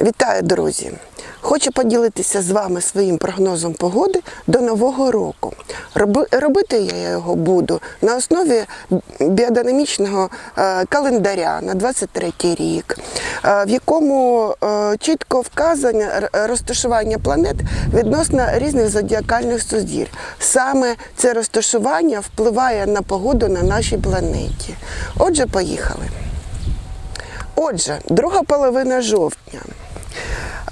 Вітаю, друзі! Хочу поділитися з вами своїм прогнозом погоди до Нового року. Робити я його буду на основі біодинамічного е, календаря на 23 рік, е, в якому е, чітко вказане розташування планет відносно різних зодіакальних сузір. Саме це розташування впливає на погоду на нашій планеті. Отже, поїхали. Отже, друга половина жовтня.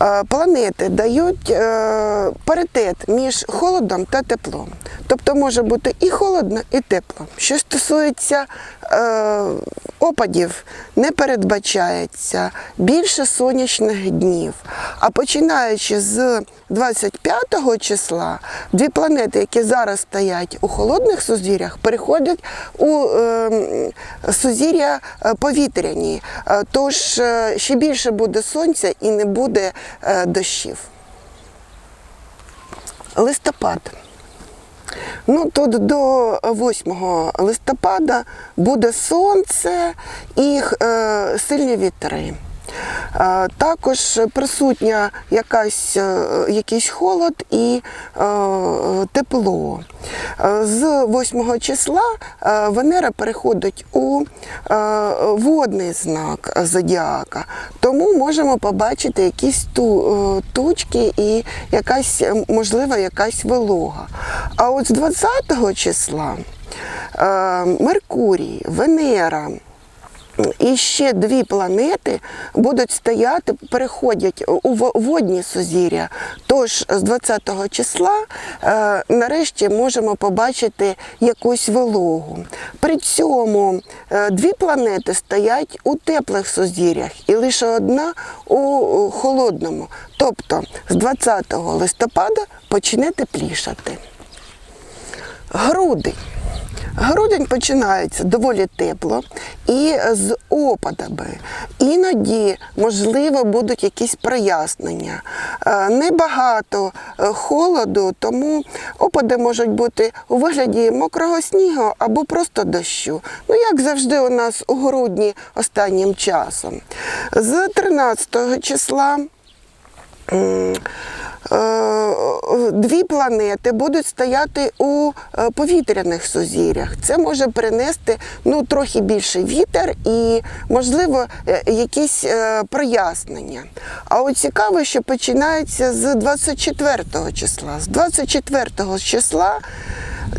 Е, Планети дають е, паритет між холодом та теплом. Тобто може бути і холодно, і тепло. Що стосується е, опадів, не передбачається більше сонячних днів. А починаючи з 25 числа, дві планети, які зараз стоять у холодних сузір'ях, переходять у е, сузір'я повітряні. Е, Тож е, ще більше буде сонця і не буде е, дощів. Листопад. Ну, тут до 8 листопада буде сонце і е, сильні вітри. Також присутня якась, е, якийсь холод і е, тепло. Е, З 8 числа Венера переходить у водний знак зодіака, тому можемо побачити якісь ту, тучки і якась, можливо, якась волога. А от з 20 числа Меркурій, Венера. І ще дві планети будуть стояти, переходять у водні сузір'я. Тож з 20 числа е, нарешті можемо побачити якусь вологу. При цьому е, дві планети стоять у теплих сузір'ях і лише одна у, холодному. Тобто з 20 листопада почне теплішати. Грудень. Грудень починається доволі тепло і з опадами. Іноді, можливо, будуть якісь прояснення. Е, Небагато е, холоду, тому опади можуть бути у вигляді мокрого снігу або просто дощу. Ну, як завжди, у нас у грудні останнім часом. З 13 числа. Дві планети будуть стояти у е, повітряних сузір'ях. Це може принести ну, трохи більше вітер і, можливо, е, якісь е, прояснення. А от цікаво, що починається з 24 числа. З 24 числа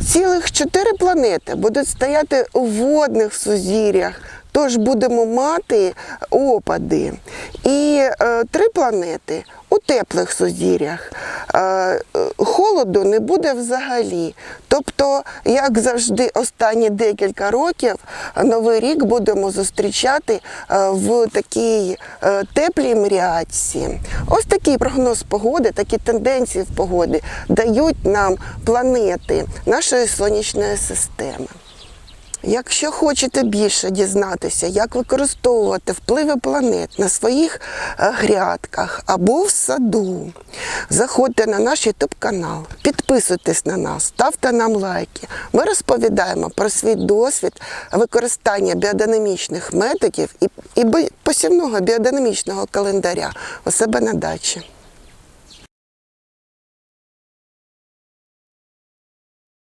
цілих чотири планети будуть стояти у водних сузір'ях. Тож будемо мати опади. І е, три планети у теплих сузір'ях. Е, холоду не буде взагалі. Тобто, як завжди, останні декілька років Новий рік будемо зустрічати е, в такій е, теплій мріації. Ось такий прогноз погоди, такі тенденції в погоди дають нам планети нашої сонячної системи. Якщо хочете більше дізнатися, як використовувати впливи планет на своїх е, грядках або в саду, заходьте на наш YouTube канал, підписуйтесь на нас, ставте нам лайки. Ми розповідаємо про свій досвід використання біодинамічних методів і, і посівного біодинамічного календаря у себе на дачі.